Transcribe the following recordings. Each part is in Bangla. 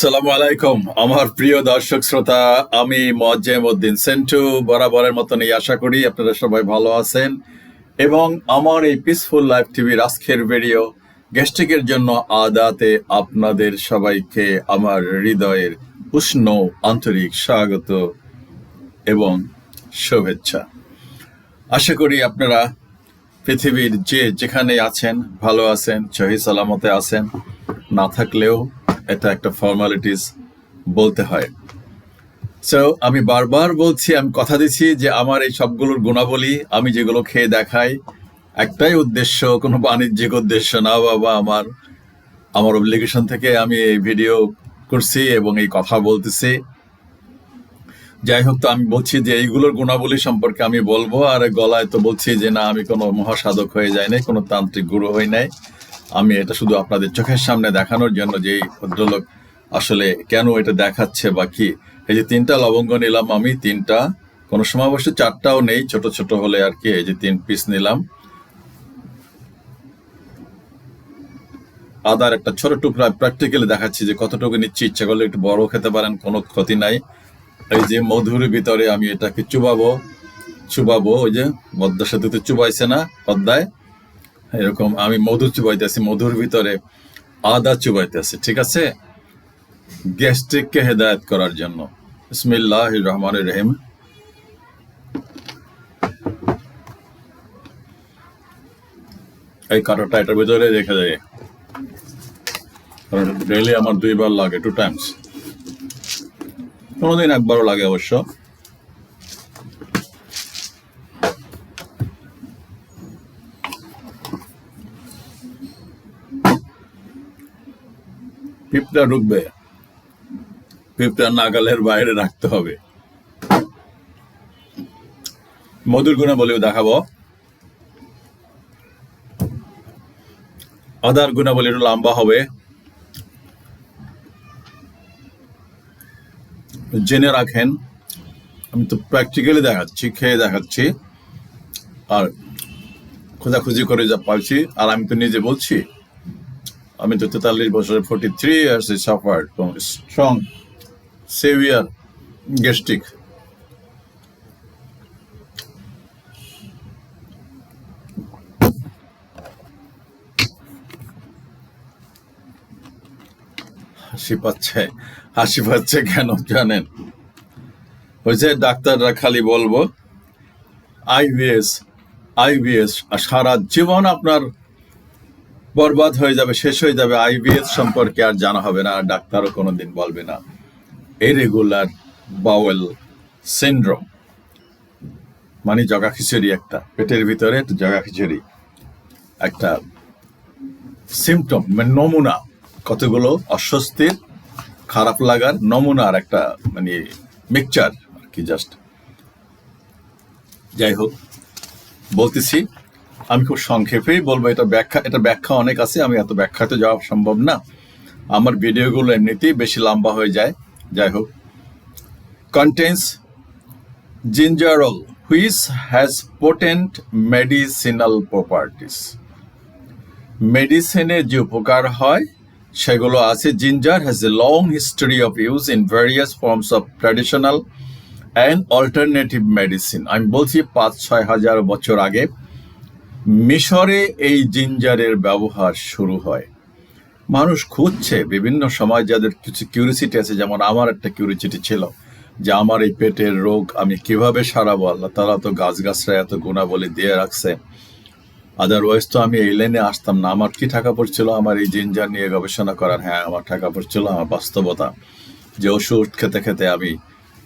আসসালামু আলাইকুম, আমার প্রিয় দর্শক শ্রোতা, আমি মজ্জেম উদ্দিন সেন্টু, বরাবরের মতনই আশা করি আপনারা সবাই ভালো আছেন। এবং আমার এই পিসফুল লাইফ টিভির আজকের ভিডিও গেস্টিকের জন্য আদাতে আপনাদের সবাইকে আমার হৃদয়ের উষ্ণ আন্তরিক স্বাগত এবং শুভেচ্ছা। আশা করি আপনারা পৃথিবীর যে যেখানে আছেন, ভালো আছেন, সহি সালামতে আছেন, না থাকলেও এটা একটা ফর্মালিটিস বলতে হয়। সো আমি বারবার বলছি, আমি কথা দিচ্ছি যে আমার এই সবগুলোর গুণাবলী আমি যেগুলো খেয়ে দেখাই, একটাই উদ্দেশ্য, কোনো বাণিজ্যিক উদ্দেশ্য না, বাবা, আমার আমার অব্লিগেশন থেকে আমি এই ভিডিও করছি এবং এই কথা বলতেছি। যাই হোক তো আমি বলছি যে এইগুলোর গুণাবলী সম্পর্কে আমি বলব, আর গলায় তো বলছি যে না, আমি কোনো মহাসাধক হয়ে যাই নাই, কোনো তান্ত্রিক গুরু হই নাই। আমি এটা শুধু আপনাদের চোখের সামনে দেখানোর জন্য যে ভদ্রলোক আসলে কেন এটা দেখাচ্ছে বা কি। এই যে তিনটা লবঙ্গ নিলাম আমি, তিনটা। কোনো সময় অবশ্য চারটাও নেই, ছোট ছোট হলে আর কি, এই যে তিন পিস নিলাম। আদার একটা ছোট টুকরা প্র্যাকটিক্যালি দেখাচ্ছি যে কতটুকু নিচ্ছি, ইচ্ছা করলে একটু বড় খেতে পারেন, কোনো ক্ষতি নাই। এই যে মধুর ভিতরে আমি এটাকে চুবাবো চুবাবো, ওই যে পদ্মা সেতুতে চুবাইছে না, পদ্মায়। এরকম আমি মধু চুবাইতেছি, মধুর ভিতরে আদা চুবাইতেছি, ঠিক আছে? গ্যাস্ট্রিককে হেদায়ত করার জন্য। বিসমিল্লাহ রহমান রহিম। এই কাঁটাটা এটার ভিতরে রেখে দেয় কারণ ডেইলি আমার দুইবার লাগে টু টাইমস কোনোদিন একবারও লাগে অবশ্য। পিঁপড়া ঢুকবে। পিঁপড়া নাগালের বাইরে রাখতে হবে। মধুর গুণা বলেও দেখাবো। আদার গুণা বলে একটু লম্বা হবে। জেনে রাখেন, আমি তো প্র্যাকটিক্যালি দেখাচ্ছি, খেয়ে দেখাচ্ছি। আর খোঁজাখুঁজি করে যা পাচ্ছি আর আমি তো নিজে বলছি। আমি তো তেতাল্লিশ বছরের forty three years a suffer strong severe gastric হাসি পাচ্ছে হাসি পাচ্ছে কেন জানেন? ওই যে ডাক্তাররা খালি বলব আইবিএস আইবিএস সারা জীবন আপনার বরবাদ হয়ে যাবে, শেষ হয়ে যাবে আইবিএস সম্পর্কে আর জানা হবে না ডাক্তারও কোনোদিন বলবে না। ইরেগুলার বাওয়েল সিন্ড্রোম মানে জগা খিচুড়ি একটা, পেটের ভিতরে জগা খিচুড়ি। একটা সিমটম মানে নমুনা, কতগুলো অস্বস্তির, খারাপ লাগার নমুনার একটা মানে মিক্সচার আর কি জাস্ট যাই হোক, বলতেছি আমি খুব সংক্ষেপেই বলব, এটা ব্যাখ্যা এটা ব্যাখ্যা অনেক আছে, আমি এত ব্যাখ্যাতে যাওয়া সম্ভব না। আমার ভিডিওগুলো এমনিতেই বেশি লম্বা হয়ে যায়, যাই হোক। Contains gingerol which has potent medicinal properties মেডিসিনে যে উপকার হয়, সেগুলো আছে ginger has a long history of use in various forms of traditional and alternative medicine আমি বলছি পাঁচ ছয় হাজার বছর আগে মিশরে এই জিঞ্জারের ব্যবহার শুরু হয়। মানুষ খুঁজছে বিভিন্ন সময় যাদের কিছু কিউরিসিটি আছে, যেমন আমার একটা কিউরিসিটি ছিল যে আমার এই পেটের রোগ আমি কীভাবে সারাবো? আল্লাহ তালা তো গাছগাছরা এত গুণাবলী দিয়ে রাখছে। আদারওয়াইজ তো আমি এই লাইনে আসতাম না। আমার কি টাকা পড়ছিল? আমার এই জিঞ্জার নিয়ে গবেষণা করার। হ্যাঁ আমার টাকা পড়ছিল, আমার বাস্তবতা। যে ওষুধ খেতে খেতে আমি,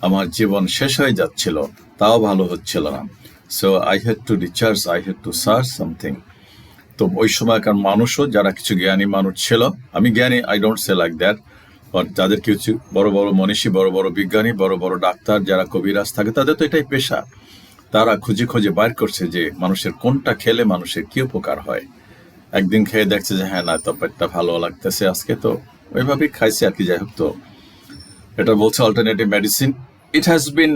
আমার জীবন শেষ হয়ে যাচ্ছিল, তাও ভালো হচ্ছিল না। So I had to recharge I had to search something তো ওই সময়কার মানুষও, যারা কিছু জ্ঞানী মানুষ ছিল, আমি জ্ঞানী I don't say like that যাদের কিছু বড় বড় মনীষী, বড় বড় বিজ্ঞানী, বড় বড় ডাক্তার, যারা কবিরাজ থাকে, তাদের তো এটাই পেশা। তারা খুঁজে খুঁজে বাইর করছে যে মানুষের কোনটা খেলে মানুষের কি উপকার হয়। একদিন খেয়ে দেখছে যে হ্যাঁ না, তো পেটটা ভালো লাগতেছে আজকে, তো ওইভাবেই খাইছে আর কি, যাই হোক, তো এটা বলছে alternative medicine it has been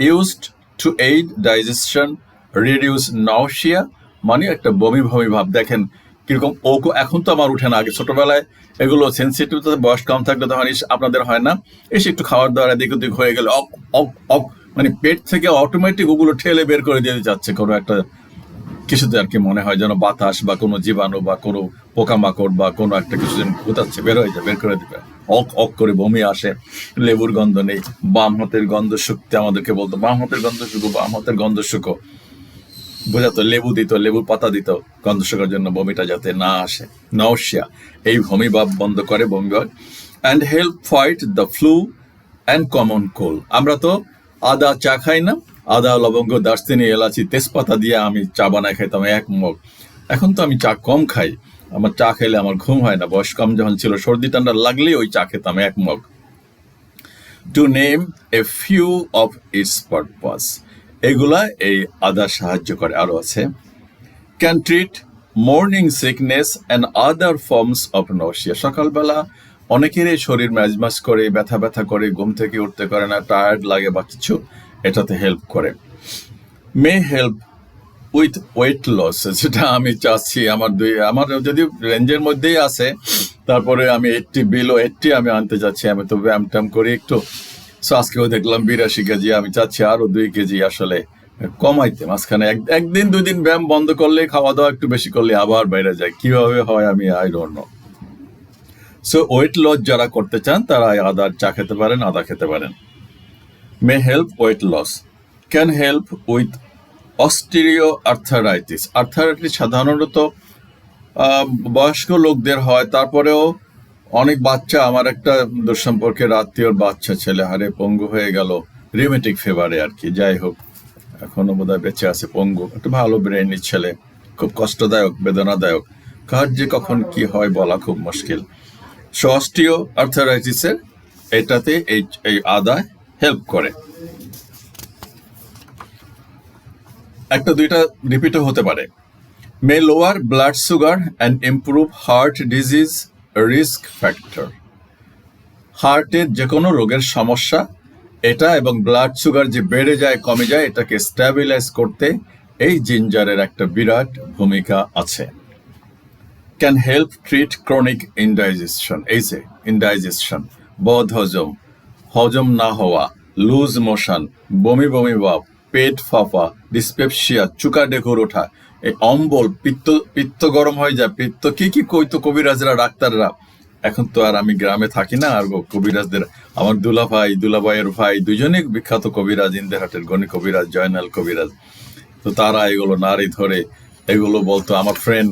used to aid digestion reduce nausea মানে একটা বমি বমি ভাব। দেখেন কীরকম ও এখন তো আমার উঠে না আগে ছোটবেলায় এগুলো সেন্সিটিভ বয়স কম থাকলে তখন আপনাদের হয় না। এসে একটু খাওয়ার দাওয়ার এদিক ওদিক হয়ে গেলে অক অক অক মানে পেট থেকে অটোমেটিক ওগুলো ঠেলে বের করে দিয়ে যাচ্ছে কোনো একটা কিছুতে আর কি মনে হয় যেন বাতাস বা কোনো জীবাণু বা কোনো পোকামাকড় বা কোনো একটা কিছু যেন কোথাচ্ছে বের হয়ে যায়, বের করে দিবে। অক অক করে বমি আসে, লেবুর গন্ধ নেই, বাম হাতের গন্ধ শুকতে আমাদেরকে বলতো, বাম হাতের গন্ধ শুকো, বাম হাতের গন্ধ শুকো। বোঝাতো, লেবু দিত, লেবুর পাতা দিত, গন্ধ শুকার জন্য বমিটা যাতে না আসে। নওশিয়া এই বমি ভাব বন্ধ করে বমি ভাব and help fight the flu and common cold আমরা তো আদা চা খাই না, আদা, লবঙ্গ, দারচিনি, এলাচি, তেজপাতা দিয়ে আমি চা বানাই খাইতাম এক মগ। এখন তো আমি চা কম খাই। আমার চা খেলে আমার ঘুম হয় না, বয়স কম যখন ছিল, সর্দি ঠান্ডা লাগলেই ওই চা খেতাম, এক mug. To name a few of its purpose এগুলা এই আদা সাহায্য করে, আরও আছে। Can treat morning sickness and other forms of nausea সকালবেলা অনেকেরই শরীর ম্যাজমাজ করে, ব্যথা ব্যথা করে, ঘুম থেকে উঠতে করে না টায়ার্ড লাগে বা কিছু, এটাতে হেল্প করে। May help with weight loss যেটা আমি চাচ্ছি আমার দুই আমার যদি রেঞ্জের মধ্যেই আছে, তারপরে আমি এইটটি বিলো এইটটি আমি আনতে চাচ্ছি, আমি তো ব্যায়াম ট্যাম করি একটু। সো আজকেও দেখলাম বিরাশি কেজি, আমি চাচ্ছি আরও দুই কেজি আসলে কমাইতে, মাঝখানে এক একদিন দুই দিন ব্যায়াম বন্ধ করলে খাওয়া দাওয়া একটু বেশি করলে আবার বাইরে যায়। কীভাবে হয় আমি I don't know so weight loss যারা করতে চান, তারা আদার চা খেতে পারেন, আদা খেতে পারেন। May help weight loss can help with osteo arthritis. Arthritis সাধারণত বয়স্ক লোকদের হয়, তারপরেও অনেক বাচ্চা, আমার একটা দুঃসম্পর্কের আত্মীয়র বাচ্চা ছেলে, হারে পঙ্গু হয়ে গেল রিমেটিক ফেভারে আর কি, যাই হোক, এখনও বোধহয় বেঁচে আছে পঙ্গু, একটা ভালো ব্রেনের ছেলে, খুব কষ্টদায়ক, বেদনাদায়ক, কার যে কখন কি হয় বলা খুব মুশকিল। সো আর্থারাইটিসের এটাতে এই এই আদায় হেল্প করে। একটা দুইটা রিপিটও হতে পারে। May lower blood sugar and improve heart disease risk factor হার্টের যে কোনো রোগের সমস্যা, এটা এবং ব্লাড সুগার যে বেড়ে যায়, কমে যায়, এটাকে স্ট্যাবিলাইজ করতে এই জিঞ্জারের একটা বিরাট ভূমিকা আছে। Can help treat chronic indigestion এই যে ইনডাইজেশন বদ হজম হজম না হওয়া লুজ মোশন বমি বমি ভাব পেট ফাঁপা ডিসপেপসিয়া চুকা ডেঘর ওঠা, এই অম্বল পিত্ত পিত্ত গরম হয়ে যায়, পিত্ত কি কি কইতো কবিরাজরা, ডাক্তাররা? এখন তো আর আমি গ্রামে থাকি না, আর কবিরাজদের, আমার দুলা ভাই, দুলা ভাইয়ের ভাই দুজনেই বিখ্যাত কবিরাজ ইন্দেরহাটের গণি কবিরাজ, জয়নাল কবিরাজ। তো তারা এগুলো নারী ধরে, এগুলো বলতো, আমার ফ্রেন্ড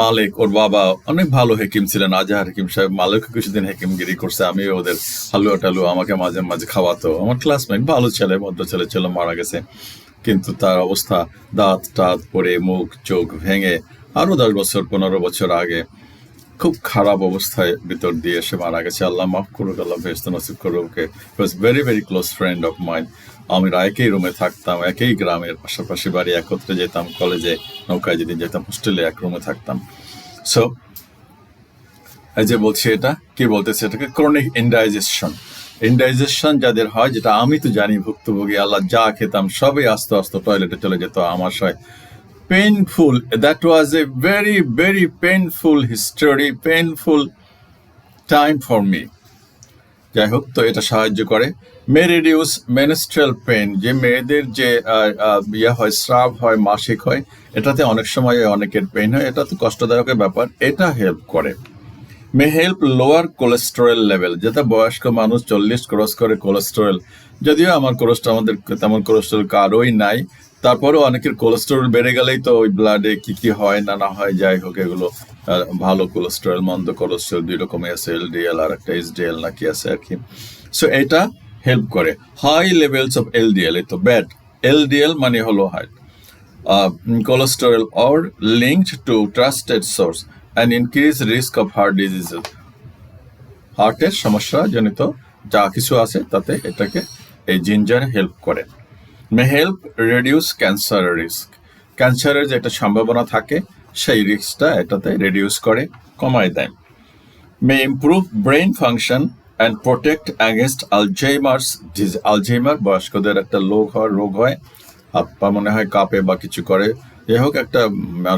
মালিক, ওর বাবা অনেক ভালো হেকিম ছিলেন, আজহার হেকিম সাহেব মালিক, কিছুদিন হেকিমগিরি করছে, আমি ওদের হালুয়া টালুয়া আমাকে মাঝে মাঝে খাওয়াতো। আমার ক্লাসমেট ভালো ছেলে, ভদ্র ছেলে, ছিল মারা গেছে। কিন্তু তার অবস্থা, দাঁত টাত পড়ে, মুখ, চোখ ভেঙে আরও দশ বছর, পনেরো বছর আগে খুব খারাপ অবস্থায় ভিতর দিয়ে এসে মারা গেছে। আল্লাহ মাফ করুক, আল্লাহ ভেস্ত নসিব করুক, okay was very very close friend of mind আমরা একই রুমে থাকতাম, একই গ্রামের পাশাপাশি বাড়ি একত্রে যেতাম কলেজে নৌকায় যেদিন যেতাম হোস্টেলে এক রুমে থাকতাম। সো এই যে বলছি এটা, কি বলতেছে এটাকে? ক্রনিক ইনডাইজেশন ইনডাইজেশন যাদের হয়, যেটা আমি তো জানি, ভুক্তভোগী, আল্লাহ যা খেতাম, সবই আস্তে আস্তে টয়লেটে চলে যেত আমার হয় painful that was a very very painful history painful time for me যাই হোক, তো এটা সাহায্য করে। মে রিডিউস মেনস্ট্রাল পেন যে মেয়েদের যে ইয়ে হয়, স্রাব হয়, মাসিক হয়, এটাতে অনেক সময় অনেকের পেন হয়, এটা তো কষ্টদায়কের ব্যাপার, এটা হেল্প করে। May help lower cholesterol level যেটা বয়স্ক মানুষ চল্লিশ ক্রস করে কোলেস্টেরল যদিও আমার কোলেস্টেরল আমাদের তেমন কোলেস্টেরল কারোই নাই, তারপরেও অনেকের কোলেস্টেরল বেড়ে গেলেই তো ওই ব্লাডে কি কি হয় না না হয়, যাই হোক, এগুলো ভালো কোলেস্টেরল মন্দ কোলেস্টেরল দুই রকমের আছে এলডিএল আর একটা এইচডিএল নাকি আছে আর কি। সো এটা হেল্প করে। হাই লেভেলস অফ এলডিএল এই তো ব্যাড এলডিএল মানে হলো high uh, cholesterol or linked to trusted source and increase risk heart diseases. হার্টের সমস্যা জনিত যা কিছু আছে তাতে এটাকে এই জিঞ্জার হেল্প করে। May help reduce cancer risk ক্যান্সারের যে একটা সম্ভাবনা থাকে সেই রিস্কটা এটাতে রিডিউস করে কমায় দেয়। May improve brain function and protect against Alzheimer's disease Alzheimer বয়স্কদের একটা লোক হয়, রোগ হয় হাত পা মনে হয় কাঁপে বা কিছু করে। যাই হোক একটা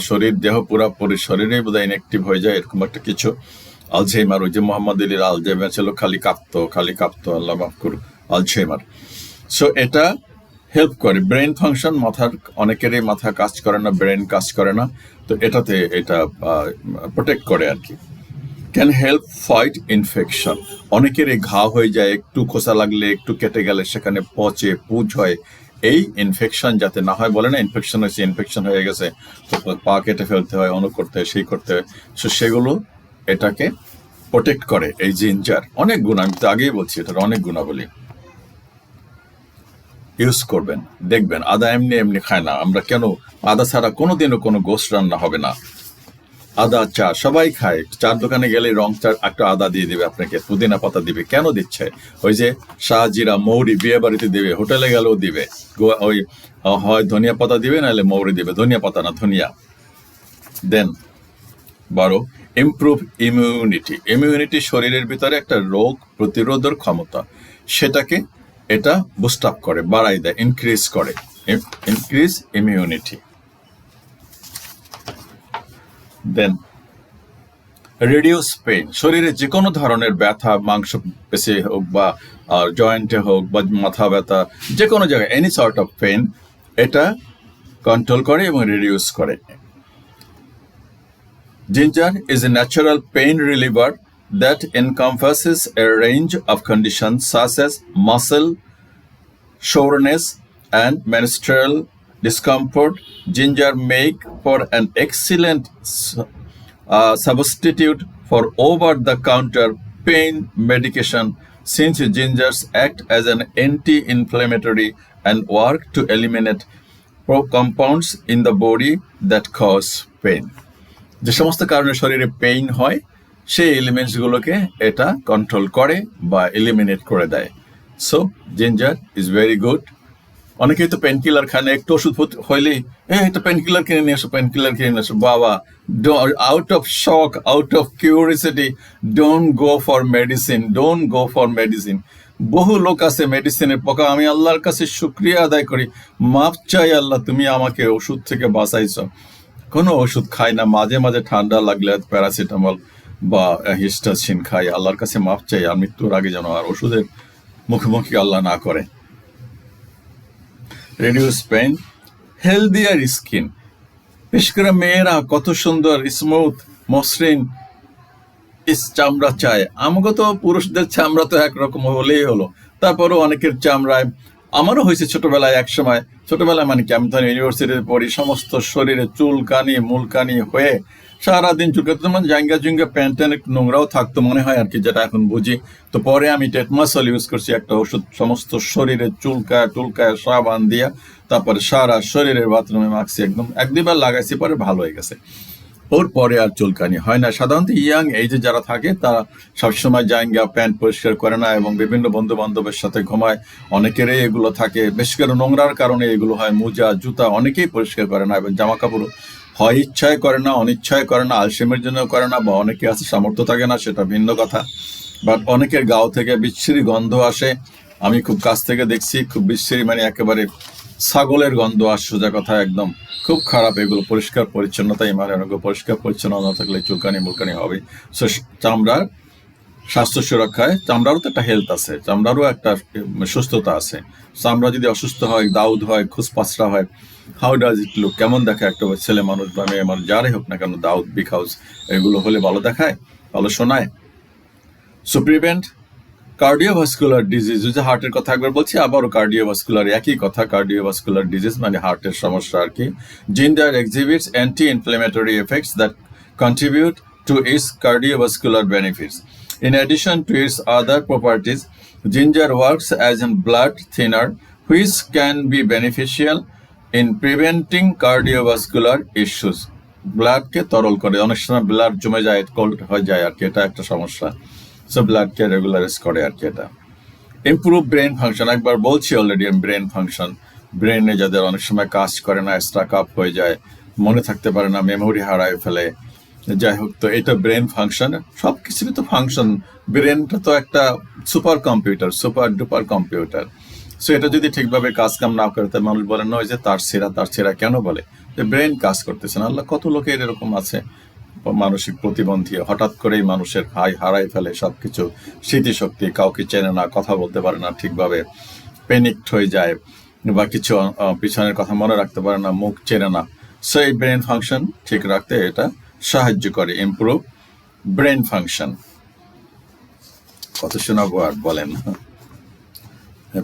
শরীর, দেহ পুরাপুরি শরীরেই বোধহয় ইনঅ্যাক্টিভ হয়ে যায়, এরকম একটা কিছু। আলঝেইমার ওই যে মোহাম্মদ আলীর আলঝেইমার ছিল, খালি কাঁপতো খালি কাঁপতো, আল্লাহ মাফ করুক আলঝেইমার সো এটা হেল্প করে। ব্রেন ফাংশন মাথার, অনেকেরই মাথা কাজ করে না ব্রেন কাজ করে না, তো এটাতে এটা প্রোটেক্ট করে আর কি। ক্যান হেল্প ফাইট ইনফেকশন অনেকের এই ঘা হয়ে যায়, একটু খোসা লাগলে, একটু কেটে গেলে সেখানে পচে, পুজ হয়। এই ইনফেকশন যাতে না হয়, বলে না ইনফেকশন হয়েছে ইনফেকশন হয়ে গেছে, তো পা কেটে ফেলতে হয়, অনু করতে হয়, সেই করতে হয়। সো সেগুলো এটাকে প্রোটেক্ট করে, এই জিঞ্জার অনেক গুণ, আমি তো আগেই বলছি, এটার অনেক গুণাবলী। ইউজ করবেন, দেখবেন, আদা এমনি এমনি খায় না। আমরা কেন, আদা ছাড়া কোনোদিনও কোনো গোস রান্না হবে না। আদা চা, সবাই খায়। চার দোকানে গেলে রং চা একটা আদা দিয়ে দিবে আপনাকে, পুদিনা পাতা দিবে। কেন দিচ্ছে? ওই যে শাহজিরা মৌরি বিয়ে বাড়িতে দিবে, হোটেলে গেলেও দিবে। ওই হয় ধনিয়া পাতা দিবে, নাহলে মৌরি দিবে। ধনিয়া পাতা না, ধনিয়া। দেন, বারো ইমপ্রুভ ইমিউনিটি ইমিউনিটি শরীরের ভিতরে একটা রোগ প্রতিরোধের ক্ষমতা। সেটাকে এটা বুস্ট আপ করে বাড়াই দেয় ইনক্রিজ করে। ইনক্রিজ ইমিউনিটি দেন। রেডিওস পেন শরীরে যে কোনো ধরনের ব্যথা, মাংস পেশি হোক বা জয়েন্টে হোক বা, মাথা ব্যথা যে কোনো জায়গায় এনি সর্ট অফ পেন এটা কন্ট্রোল করে এবং রিডিউস করে। Ginger is a natural pain reliever that encompasses a range of conditions such as muscle soreness and menstrual discomfort. Ginger make for an excellent uh, substitute for over-the-counter pain medication since gingers act as an anti-inflammatory and work to eliminate pro- compounds in the body that cause pain. যে সমস্ত কারণে শরীরে পেইন হয় সেই এলিমেন্টস গুলোকে এটা কন্ট্রোল করে বা এলিমিনেট করে দেয় so ginger is very good অনেকেই তো পেন কিলার খায় না, একটু ওষুধ হইলেই, এ, একটা পেন কিলার কিনে নিয়ে এসো পেন কিলার কিনে নিয়ে এসো। বাবা out of shock out of curiosity don't go for medicine don't go for medicine বহু লোক আছে মেডিসিনের পোকা আমি আল্লাহর কাছে শুক্রিয়া আদায় করি। মাপ চাই আল্লাহ, তুমি আমাকে ওষুধ থেকে বাঁচাইছ। কোনো ওষুধ খাই না, মাঝে মাঝে ঠান্ডা লাগলে প্যারাসিটামল বা হিস্টাসিন খাই। আল্লাহর কাছে মাপ চাই, আর মৃত্যুর আগে যেন আর ওষুধের মুখোমুখি আল্লাহ না করে। Reduce pain healthier skin. বিশেষ করে মেয়েরা কত সুন্দর, স্মুথ, মসৃণ চামড়া চায়। আমাকে তো পুরুষদের চামড়া তো একরকম হলেই হলো। তারপরও অনেকের চামড়ায়, আমারও হয়েছে ছোটবেলায় এক সময়। ছোটবেলায় মানে কি, আমি তখন ইউনিভার্সিটিতে পড়ি, সমস্ত শরীরে চুলকানি, মুলকানি হয়ে সারাদিন চুলকাতে মানে জাঙ্গা জুঙ্গা প্যান্ট একটু নোংরাও থাকতো মনে হয় আর কি, যেটা এখন বুঝি। তো পরে আমি টেটমাসল ইউজ করছি, একটা ওষুধ সমস্ত শরীরে চুলকায় টুলকায় সাবান দিয়া, তারপরে সারা শরীরের বাথরুমে মাখছি, একদম এক দুবার লাগাইছি, পরে ভালো হয়ে গেছে। ওর পরে আর চুলকানি হয় না। সাধারণত ইয়াং এইজে যারা থাকে, তারা সবসময় জায়গা প্যান্ট পরিষ্কার করে না এবং বিভিন্ন বন্ধু বান্ধবের সাথে ঘুমায়। অনেকেরই এগুলো থাকে, বেশ করে নোংরার কারণে এগুলো হয়, মোজা, জুতা অনেকেই পরিষ্কার করে না, এবং জামা কাপড় হয় ইচ্ছায় করে না, অনিচ্ছায় করে না, আলসেমের জন্য করে না বা অনেকে আছে সামর্থ্য থাকে না, সেটা ভিন্ন কথা। বাট অনেকের গাও থেকে বিচ্ছিরি গন্ধ আসে। আমি খুব কাছ থেকে দেখছি, খুব বিচ্ছিরি মানে একেবারে ছাগলের গন্ধ আর সোজা কথা একদম। খুব খারাপ এগুলো, পরিষ্কার পরিচ্ছন্নতা, ইমানের পরিষ্কার পরিচ্ছন্ন না থাকলে চুলকানি মুলকানি হবে। সো চামড়ার স্বাস্থ্য সুরক্ষায় চামড়ারও তো একটা হেলথ আছে, চামড়ারও একটা সুস্থতা আছে। চামড়া যদি অসুস্থ হয়, দাউদ হয় খুসপাসরা হয় হাউ ডাজ ইট লুক কেমন দেখে একটা ছেলে মানুষ বা মেয়ে মানুষ? যারাই হোক না কেন, দাউদ বিখাউজ এগুলো হলে ভালো দেখায়, ভালো শোনায়। সো প্রিভেন্ট কার্ডিওভাস্কুলার ডিজিজ যে হার্টের কথা একবার বলছি, আবারও কার্ডিওভাস্কুলার একই কথা কার্ডিওভাস্কুলার ডিজিজ মানে হার্টের সমস্যা আর কি। Ginger exhibits anti inflammatory effects that contribute to its cardiovascular benefits In addition to its other properties, ginger works as a blood thinner, which can be beneficial in preventing cardiovascular issues. ব্লাডকে তরল করে অনেক সময় ব্লাড জমে যায় কোল্ড হয়ে যায় আর কি এটা একটা সমস্যা। সো ব্লাডকে রেগুলারাইজ করে আর কি এটা। ইমপ্রুভ ব্রেন ফাংশন একবার বলছি অলরেডি ব্রেন ফাংশন ব্রেনে যাদের অনেক সময় কাজ করে না স্ট্রাক আপ হয়ে যায় মনে থাকতে পারে না মেমোরি হারায় ফেলে যাই হোক, তো এটা ব্রেন ফাংশন সব কিছুরই তো ফাংশন ব্রেনটা তো একটা super computer super duper computer so এটা যদি ঠিকভাবে কাজ কাম না করে, তাহলে মানুষ বলে, নয় যে তার সেরা তার সেরা কেন বলে? যে ব্রেন কাজ করতেছে না। আল্লাহ, কত লোকের এরকম আছে? মানসিক প্রতিবন্ধী, হঠাৎ করেই মানুষের হাই হারাই ফেলে সবকিছু। স্মৃতিশক্তি কাউকে চেনে না, কথা বলতে পারে না ঠিকভাবে। প্যানিকড হয়ে যায় বা কিছু পিছনের কথা মনে রাখতে পারে না, মুখ চেনে না। সো এই ব্রেন ফাংশন ঠিক রাখতে এটা সাহায্য করে ইমপ্রুভ ব্রেন ফাংশন কত শোনাবো আর বলেন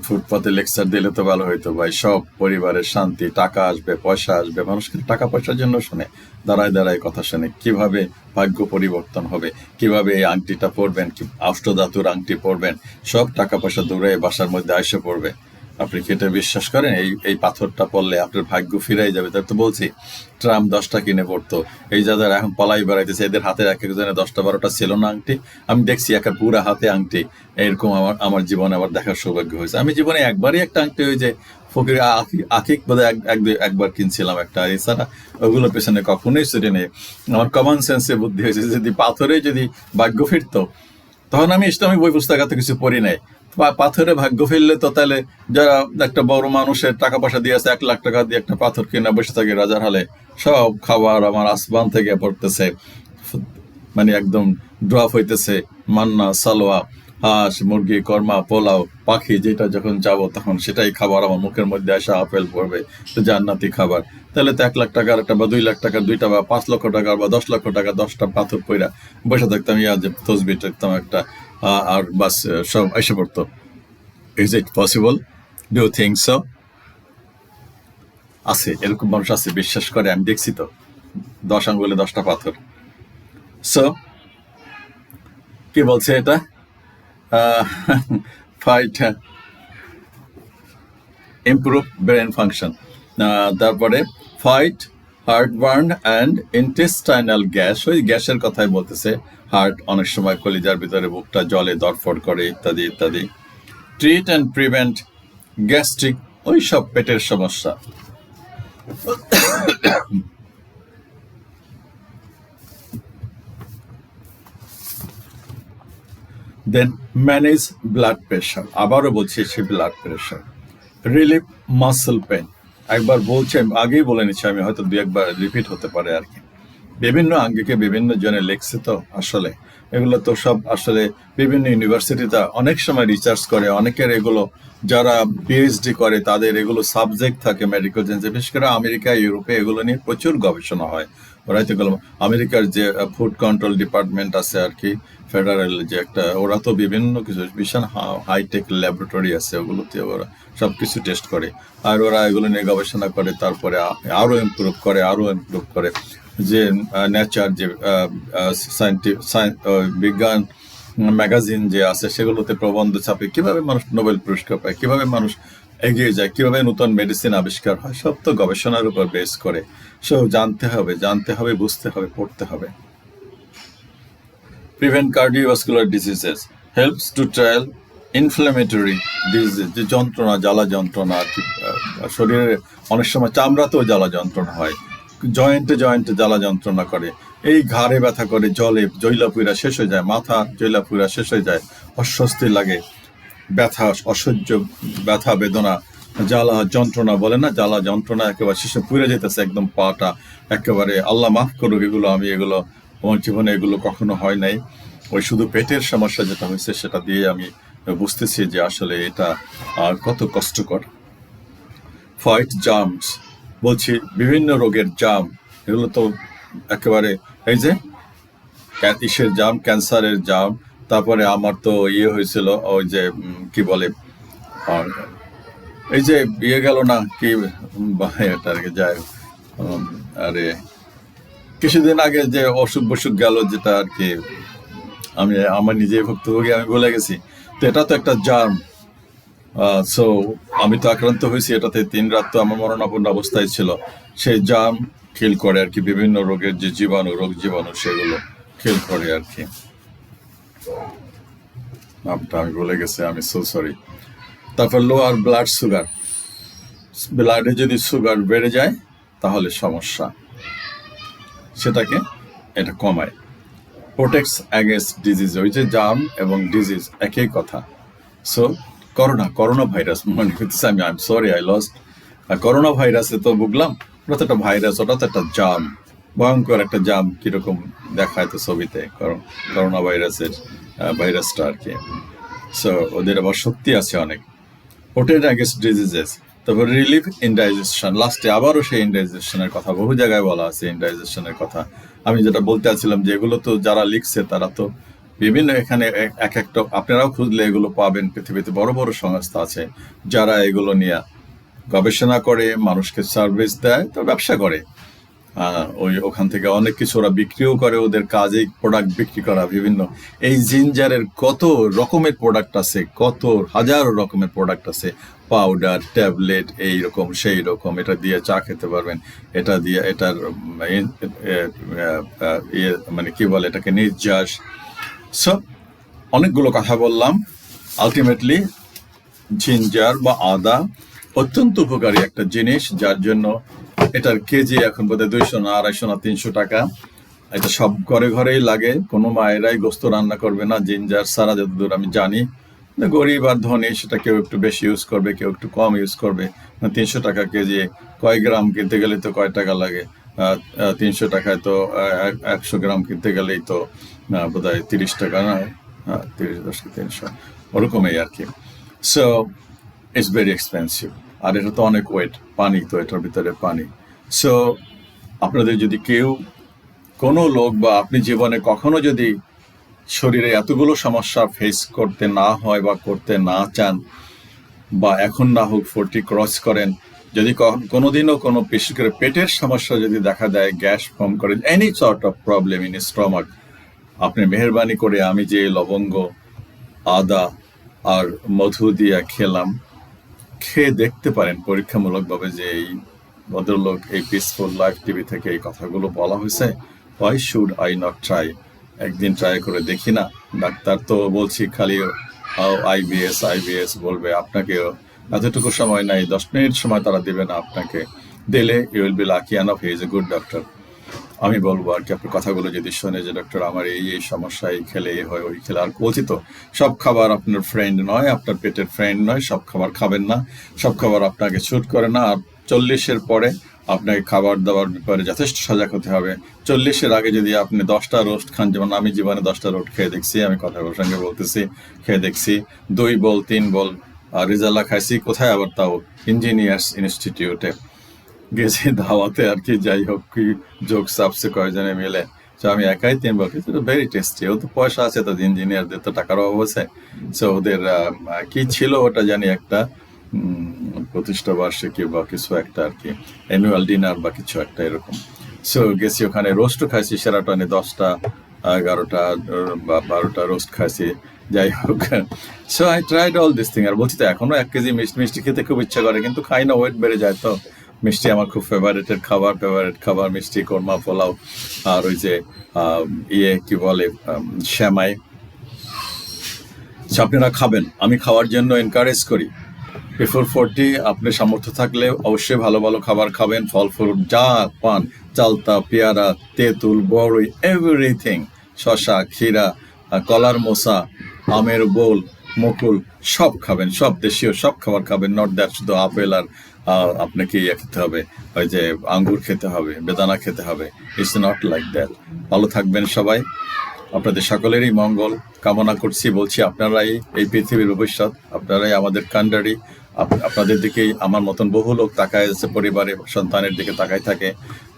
ফুটপাতে লেকচার দিলে তো ভালো হইতো ভাই। সব পরিবারের শান্তি, টাকা আসবে, পয়সা আসবে। মানুষ কিন্তু টাকা পয়সার জন্য শুনে। দাঁড়ায় দাঁড়ায় কথা শুনে। কীভাবে ভাগ্য পরিবর্তন হবে? কীভাবে এই আংটিটা পরবেন? কি অষ্টধাতুর আংটি পরবেন? সব টাকা পয়সা দূরে বাসার মধ্যে আইসে পড়বে। আপনি কি এটা বিশ্বাস করেন? এই এই পাথরটা পড়লে আপনার ভাগ্য ফিরাই যাবে। তার তো বলছি, ট্রাম দশটা কিনে পড়তো। এই যাদের এখন পলাই বেড়াইতেছে, এদের হাতে এক একজনের দশটা বারোটা ছিল না আংটি? আমি দেখছি একটা পুরা হাতে আংটি। এরকম আমার আমার জীবনে আবার দেখার সৌভাগ্য হয়েছে। আমি জীবনে একবারই একটা আংটি ওই যে ফকির আকি- আকিক বোধ একবার কিনছিলাম একটা এছাড়া ওগুলোর পেছনে কখনোই ছুটে নেই। আমার কমন সেন্সে বুদ্ধি হয়েছে যদি পাথরে যদি ভাগ্য ফিরতো, তখন আমি ইসলামিক বই পুস্তক এত কিছু পড়ি নাই। পাথরে ভাগ্য ফেললে তো তাহলে যারা একটা বড় মানুষের টাকা পয়সা দিয়ে আছে, এক লাখ টাকা দিয়ে একটা পাথর কিনা বসে থাকে রাজার হালে, সব খাবার আমার আসমান থেকে পড়তেছে। মানে একদম ড্রপ হইতেছে, মান্না, সালোয়া, হাঁস, মুরগি, কর্মা, পোলাও, পাখি, যেটা যখন যাব তখন সেটাই খাবার আমার মুখের মধ্যে আসা আপেল পড়বে, তো জান্নাতি খাবার। তাহলে তো এক লাখ টাকার একটা বা দুই লাখ টাকার দুইটা বা পাঁচ লক্ষ টাকার বা দশ লক্ষ টাকা দশটা পাথর পইরা বসে থাকতাম, ইয়া যে তসবি থাকতাম একটা। আর বাস সব এসে পড়তো। Is it possible do think so আছে, এরকম মানুষ আছে, বিশ্বাস করে, আমি দেখছি তো। দশ আঙ্গুলে দশটা পাথর। সো কি বলছে এটা? ফাইট ইমপ্রুভ ব্রেন ফাংশন তারপরে fight heartburn and intestinal gas, ওই গ্যাসের কথাই বলতেছে। হার্ট অনেক সময় কলিজার ভিতরে বুকটা জলে দরফর করে, ইত্যাদি ইত্যাদি। ট্রিট অ্যান্ড প্রিভেন্ট গ্যাস্ট্রিক, ওই সব পেটের সমস্যা। দেন ম্যানেজ ব্লাড প্রেশার আবারও বলছি, সে blood pressure relief muscle pain একবার বলছি, আমি আগেই বলে নিচ্ছি, আমি হয়তো দু একবার রিপিট হতে পারে আর কি। বিভিন্ন আঙ্গিকে বিভিন্ন জনে লেখছে তো আসলে। এগুলো তো সব আসলে বিভিন্ন ইউনিভার্সিটিতে অনেক সময় রিসার্চ করে, অনেকের এগুলো যারা পিএইচডি করে, তাদের এগুলো সাবজেক্ট থাকে মেডিকেল সায়েন্সে বিশেষ করে আমেরিকা, ইউরোপে এগুলো নিয়ে প্রচুর গবেষণা হয়। ওরাই তো এগুলো আমেরিকার যে ফুড কন্ট্রোল ডিপার্টমেন্ট আছে আর কি ফেডারেল যে একটা, ওরা তো বিভিন্ন কিছু ভীষণ হাইটেক ল্যাবরেটরি আছে ওগুলোতে ওরা সব কিছু টেস্ট করে। আর ওরা এগুলো নিয়ে গবেষণা করে, তারপরে আরও আরও ইমপ্রুভ করে, আরও ইমপ্রুভ করে। যে নেচার যে বিজ্ঞান ম্যাগাজিন যে আছে, সেগুলোতে প্রবন্ধ ছাপে। কীভাবে মানুষ নোবেল পুরস্কার পায়? কীভাবে মানুষ এগিয়ে যায়। কীভাবে নতুন মেডিসিন আবিষ্কার হয় সব তো গবেষণার উপর বেস করে। সব জানতে হবে জানতে হবে বুঝতে হবে পড়তে হবে। Prevent cardiovascular diseases, helps to trial inflammatory diseases, যে যন্ত্রণা জ্বালা যন্ত্রণা শরীরে অনেক সময় চামড়াতেও জ্বালা যন্ত্রণা হয়। জয়েন্টে জয়েন্টে জ্বালা যন্ত্রণা করে। এই ঘাড়ে ব্যথা করে জলে জৈলাপুরা শেষ হয়ে যায় মাথা জৈলাপুরা শেষ হয়ে যায় অস্বস্তি লাগে। ব্যথা, অসহ্য ব্যথা, বেদনা, জ্বালা, যন্ত্রণা বলে না? জ্বালা, যন্ত্রণা একেবারে শেষে পুড়ে যেতেছে একদম পাটা। একেবারে আল্লাহ মাফ করুক, এগুলো আমি, এগুলো আমার জীবনে এগুলো কখনো হয় নাই। ওই শুধু পেটের সমস্যা যেটা হয়েছে, সেটা দিয়ে আমি বুঝতেছি যে আসলে এটা কত কষ্টকর। ফাইট জামস বলছি বিভিন্ন রোগের জাম এগুলো তো একেবারে, এই যে ইসের জাম ক্যান্সারের জাম তারপরে আমার তো ইয়ে হয়েছিল ওই যে কি বলে এই যে ইয়ে গেল না কি উম, বা এটা আর কিছুদিন আগে যে অসুখ বসুখ গেল যেটা আর কি আমি আমার নিজে ভুক্তভোগী আমি বলে গেছি তো এটা তো একটা জার্ম। সো আমি তো আক্রান্ত হয়েছি এটাতে তিন রাত তো আমার মরণাপন্ন অবস্থায় ছিল। সেই জার্ম খেল করে আর কি বিভিন্ন রোগের যে জীবাণু রোগ জীবাণু সেগুলো খেল করে আর কি। নামটা আমি বলে গেছি, আমি সো সরি তারপর লোয়ার ব্লাড সুগার ব্লাডে যদি সুগার বেড়ে যায়, তাহলে সমস্যা। সেটাকে এটা কমায়। প্রোটেক্টস অ্যাগেন্স্ট ডিজিজ ওই যে জার্ম এবং ডিজিজ একই কথা। সো করোনা করোনা ভাইরাস মনে হচ্ছে আমি I am sorry I lost corona ভাইরাসে তো বুঝলাম ওটা তো একটা ভাইরাস ওটা তো একটা জাম ভয়ঙ্কর একটা জাম কীরকম দেখায় তো ছবিতে করো- করোনা ভাইরাসের ভাইরাসটা আর কি। সো ওদের আবার শক্তি আছে অনেক। ওটেন অ্যাগেন্স্ট ডিজিজেস তারপর রিলিফ ইনডাইজেশন লাস্টে আবারও সেই ইনডাইজেশনের কথা, বহু জায়গায় বলা আছে ইনডাইজেশনের কথা। আমি যেটা বলতে চাচ্ছিলাম যে এগুলো তো যারা লিখছে, তারা তো বিভিন্ন এখানে এক- এক একটা, আপনারাও খুঁজলে এগুলো পাবেন। পৃথিবীতে বড় বড় সংস্থা আছে যারা এগুলো নিয়ে গবেষণা করে, মানুষকে সার্ভিস দেয়, তো ব্যবসা করে। ওই ওখান থেকে অনেক কিছু ওরা বিক্রিও করে, ওদের কাজেই প্রোডাক্ট বিক্রি করা বিভিন্ন। এই জিঞ্জারের কত রকমের প্রোডাক্ট আছে, কত হাজারো রকমের প্রোডাক্ট আছে। পাউডার ট্যাবলেট এই রকম সেই রকম এটা দিয়ে চা খেতে পারবেন। এটা দিয়ে, এটার মানে কি বলে এটাকে, নির্যাস। সব অনেকগুলো কথা বললাম। আলটিমেটলি জিঞ্জার বা আদা অত্যন্ত উপকারী একটা জিনিস, যার জন্য এটার কেজি এখন বোধহয় দুইশো না আড়াইশো না তিনশো টাকা। এটা সব ঘরে ঘরেই লাগে কোনো মায়েরাই গোস্ত রান্না করবে না জিঞ্জার সারা যতদূর আমি জানি। গরিব আর ধনী সেটা কেউ একটু বেশি ইউজ করবে কেউ একটু কম ইউজ করবে। তিনশো টাকা কেজি কয় গ্রাম কিনতে গেলে তো কয় টাকা লাগে? তিনশো টাকায় তো একশো গ্রাম কিনতে গেলেই তো বোধ হয় তিরিশ টাকা না? হ্যাঁ, তিরিশ দশ তিনশো ওরকমই আর কি। সো ইটস ভেরি এক্সপেন্সিভ আর এটা তো অনেক ওয়েট পানি তো, এটার ভিতরে পানি। সো আপনাদের যদি কেউ, কোনো লোক বা আপনি জীবনে কখনো যদি শরীরে এতগুলো সমস্যা ফেস করতে না হয় বা করতে না চান, বা এখন না হোক ফোরটি ক্রস করেন, যদি কোনোদিনও কোনো বিশেষ করে পেটের সমস্যা যদি দেখা দেয়, গ্যাস ফর্ম করে any sort of problem in stomach আপনি মেহরবানি করে আমি যে লবঙ্গ, আদা আর মধু দিয়ে খেলাম খেয়ে দেখতে পারেন পরীক্ষামূলকভাবে যে এই ভদ্রলোক এই পিসফুল লাইফ টিভি থেকে এই কথাগুলো বলা হয়েছে। Why should I not try একদিন ট্রাই করে দেখি না। ডাক্তার তো বলছি, খালি আইবিএস আইবিএস বলবে আপনাকে এতটুকু সময় নাই, দশ মিনিট সময় তারা দেবে না আপনাকে। দিলে you will be lucky of he is a good doctor আমি বলব আর কি আপনার কথাগুলো যদি শোনে যে ডক্টর আমার এই এই সমস্যা, এই খেলে এই হয়, ওই খেলে আর বলছি তো সব খাবার আপনার ফ্রেন্ড নয়, আপনার পেটের ফ্রেন্ড নয়, সব খাবার খাবেন না, সব খাবার আপনাকে শুট করে না। আর চল্লিশের পরে আপনাকে খাবার দাবার ব্যাপারে যথেষ্ট সজাগ হতে হবে। চল্লিশের আগে যদি আপনি দশটা রোস্ট খান, যেমন আমি জীবনে দশটা রোস্ট খেয়ে দেখছি, আমি কথা সঙ্গে বলতেছি, খেয়ে দেখছি, দুই বল, তিন বল, আর রেজাল্লা খাইছি কোথায় আবার তাও? ইঞ্জিনিয়ার্স ইনস্টিটিউটে গেছি দাওয়াতে আর কি, যাই হোক, কি যোগ সাপসে কয়জনে মিলে। তো আমি একাই তিন বার খেয়েছি ভেরি টেস্টি ও তো পয়সা আছে তো ইঞ্জিনিয়ারদের তো টাকার অভাব আছে। সো ওদের কি ছিল ওটা জানি একটা প্রতিষ্ঠা বার্ষিকী বা কিছু একটা আর কি অ্যানুয়াল ডিনার বা কিছু একটা এরকম। সো গেছি ওখানে রোস্টও খাইছি সেরাটনে দশটা, এগারোটা, বা বারোটা রোস্ট খাইছি, যাই হোক। So I tried all this thing আর বলছি তো এখনও এক কেজি মিষ্টি মিষ্টি খেতে খুব ইচ্ছা করে, কিন্তু খাই না ওয়েট বেড়ে যায় তো। মিষ্টি আমার খুব ফেভারিটের খাবার ফেভারিট খাবার মিষ্টি, কোরমা, পোলাও, আর ওই যে ইয়ে কি বলে শ্যামাই আপনারা খাবেন। আমি খাওয়ার জন্য এনকারেজ করি। বিফোর ফোরটি আপনি সামর্থ্য থাকলে অবশ্যই ভালো ভালো খাবার খাবেন। ফল ফ্রুট যা পান, চালতা, পেয়ারা, তেঁতুল, বড়ই এভরিথিং শশা ক্ষীরা, কলার মোসা আমের বোল, মুকুল, সব খাবেন। সব দেশীয় সব খাবার খাবেন। নট দ্যাট শুধু আপেল আর আপনাকে ইয়ে খেতে হবে। ওই যে আঙ্গুর খেতে হবে, বেদানা খেতে হবে। ইটস নট লাইক দ্যাট ভালো থাকবেন সবাই। আপনাদের সকলেরই মঙ্গল কামনা করছি, বলছি আপনারাই এই পৃথিবীর ভবিষ্যৎ, আপনারাই আমাদের কান্ডারি আপনাদের দিকেই আমার মতন বহু লোক তাকায় আছে, পরিবারে, সন্তানের দিকে তাকায় থাকে।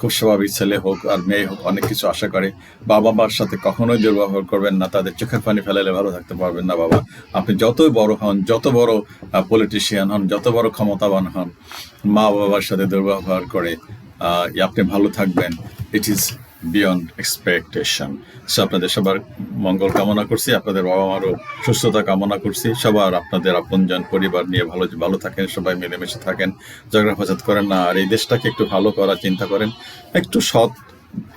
খুব স্বাভাবিক ছেলে হোক আর মেয়ে হোক, অনেক কিছু আশা করে। বাবা মার সাথে কখনোই দুর্ব্যবহার করবেন না, তাদের চোখের পানি ফেলালে ভালো থাকতে পারবেন না বাবা। আপনি যতই বড় হন, যত বড় পলিটিশিয়ান হন, যত বড় ক্ষমতাবান হন মা বাবার সাথে দুর্ব্যবহার করে আপনি ভালো থাকবেন। It is beyond expectation so আপনাদের সবার মঙ্গল কামনা করছি, আপনাদের বাবা মারও সুস্থতা কামনা করছি, সবার আপনাদের আপনজন পরিবার নিয়ে ভালো ভালো থাকেন, সবাই মিলেমিশে থাকেন, ঝগড়া ফাসাদ করেন না, আর এই দেশটাকে একটু ভালো করার চিন্তা করেন। একটু সৎ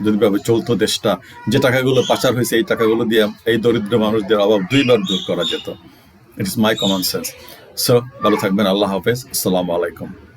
যদি ভাবে চলতো দেশটা, যে টাকাগুলো পাচার হয়েছে, এই টাকাগুলো দিয়ে এই দরিদ্র মানুষদের অভাব দুইবার দূর করা যেত। It is my common sense so ভালো থাকবেন, আল্লাহ হাফেজ, আসসালামু আলাইকুম।